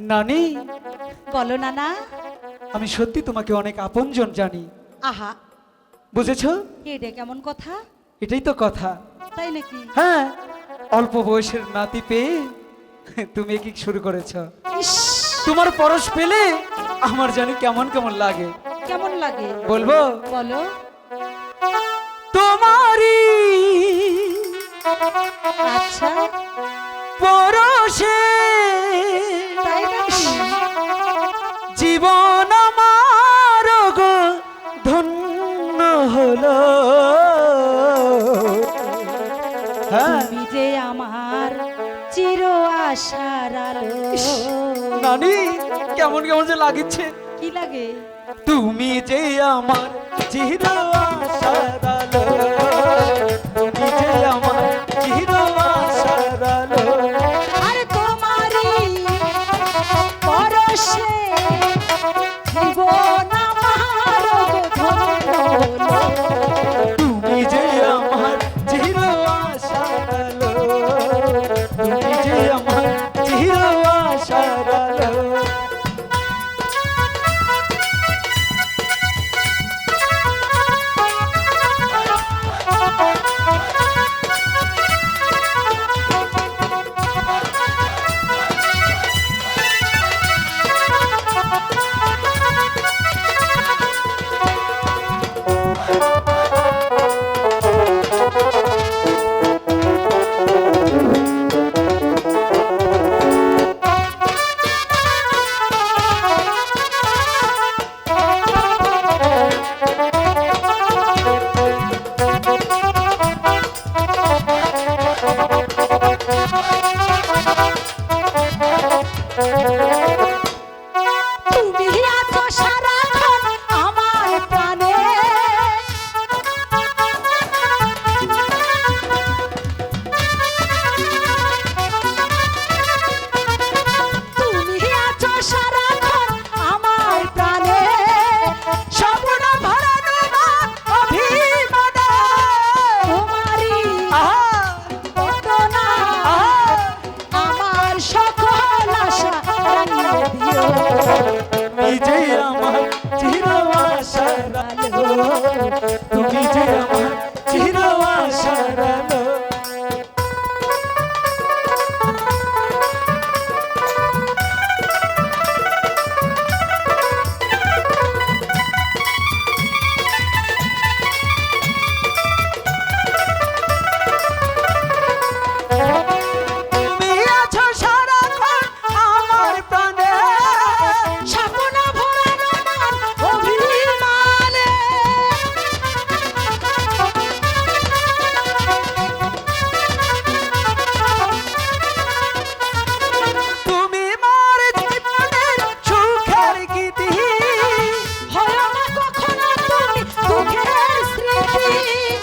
নানি? বলো নানা। আমি সত্যি তোমাকে অনেক আপনজন জানি। আহা। বুঝেছ? এটা কেমন কথা? এটাই তো কথা। তাই নাকি? হ্যাঁ অল্প বয়সের নাতি পেয়ে তুমি কি শুরু করেছ? তোমার পরশ পেলে আমার জানি কেমন কেমন লাগে। কেমন লাগে? বলব? বলো। আশার আলো। নানি কেমন কেমন যে লাগিছে কি লাগে? তুমি যে আমার চির আশার আলো। Oh,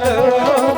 ভালো